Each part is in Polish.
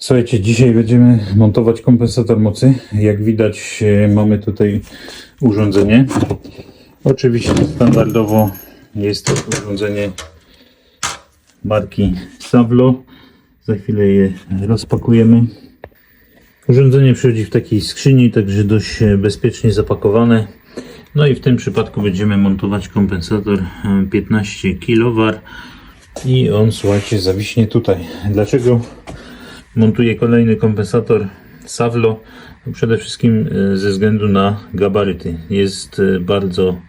Słuchajcie, dzisiaj będziemy montować kompensator mocy. Jak widać e, mamy tutaj urządzenie. Oczywiście standardowo jest to urządzenie marki Savlo. Za chwilę je rozpakujemy. Urządzenie przychodzi w takiej skrzyni, także dość e, bezpiecznie zapakowane. No i w tym przypadku będziemy montować kompensator e, 15 kW i on słuchajcie zawiśnie tutaj. Dlaczego montuję kolejny kompensator Savlo? No Przede wszystkim e, ze względu na gabaryty. Jest e, bardzo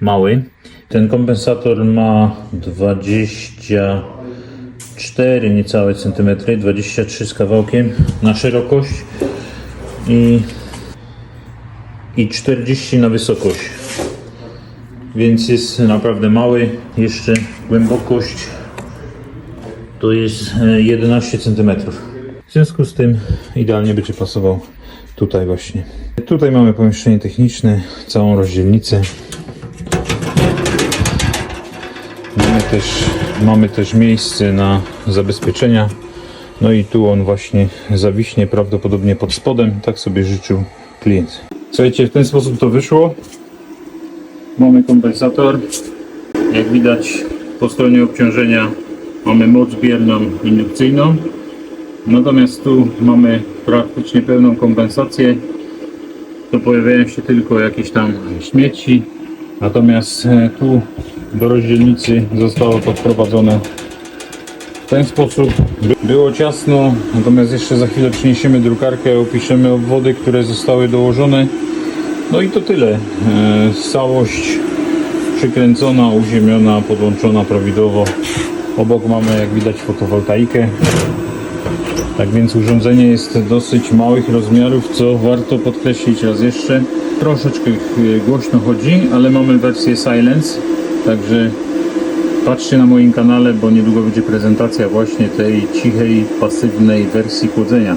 mały. Ten kompensator ma 24 niecałe centymetry, 23 z kawałkiem na szerokość i, i 40 na wysokość. Więc jest naprawdę mały. Jeszcze głębokość to jest e, 11 cm. W związku z tym idealnie będzie pasował tutaj właśnie. Tutaj mamy pomieszczenie techniczne, całą rozdzielnicę. Mamy też, mamy też miejsce na zabezpieczenia. No i tu on właśnie zawiśnie prawdopodobnie pod spodem. Tak sobie życzył klient. Słuchajcie, w ten sposób to wyszło. Mamy kompensator. Jak widać po stronie obciążenia mamy moc bierną indukcyjną. Natomiast tu mamy praktycznie pełną kompensację. To pojawiają się tylko jakieś tam śmieci. Natomiast e, tu do rozdzielnicy zostało to wprowadzone w ten sposób. By- Było ciasno, natomiast jeszcze za chwilę przyniesiemy drukarkę, opiszemy obwody, które zostały dołożone. No i to tyle. E, Całość przykręcona, uziemiona, podłączona prawidłowo. Obok mamy, jak widać, fotowoltaikę. Tak więc urządzenie jest dosyć małych rozmiarów, co warto podkreślić raz jeszcze. Troszeczkę e, głośno chodzi, ale mamy wersję Silence, także patrzcie na moim kanale, bo niedługo będzie prezentacja właśnie tej cichej, pasywnej wersji chłodzenia.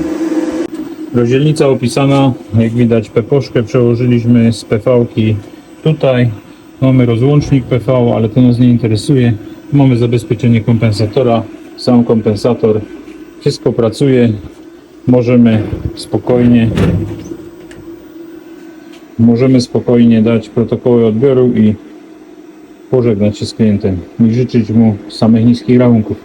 Rozdzielnica opisana, jak widać peposzkę przełożyliśmy z PV-ki tutaj. Mamy rozłącznik PV, ale to nas nie interesuje. Mamy zabezpieczenie kompensatora, sam kompensator. Wszystko pracuje. Możemy spokojnie możemy spokojnie dać protokoły odbioru i pożegnać się z klientem i życzyć mu samych niskich rachunków.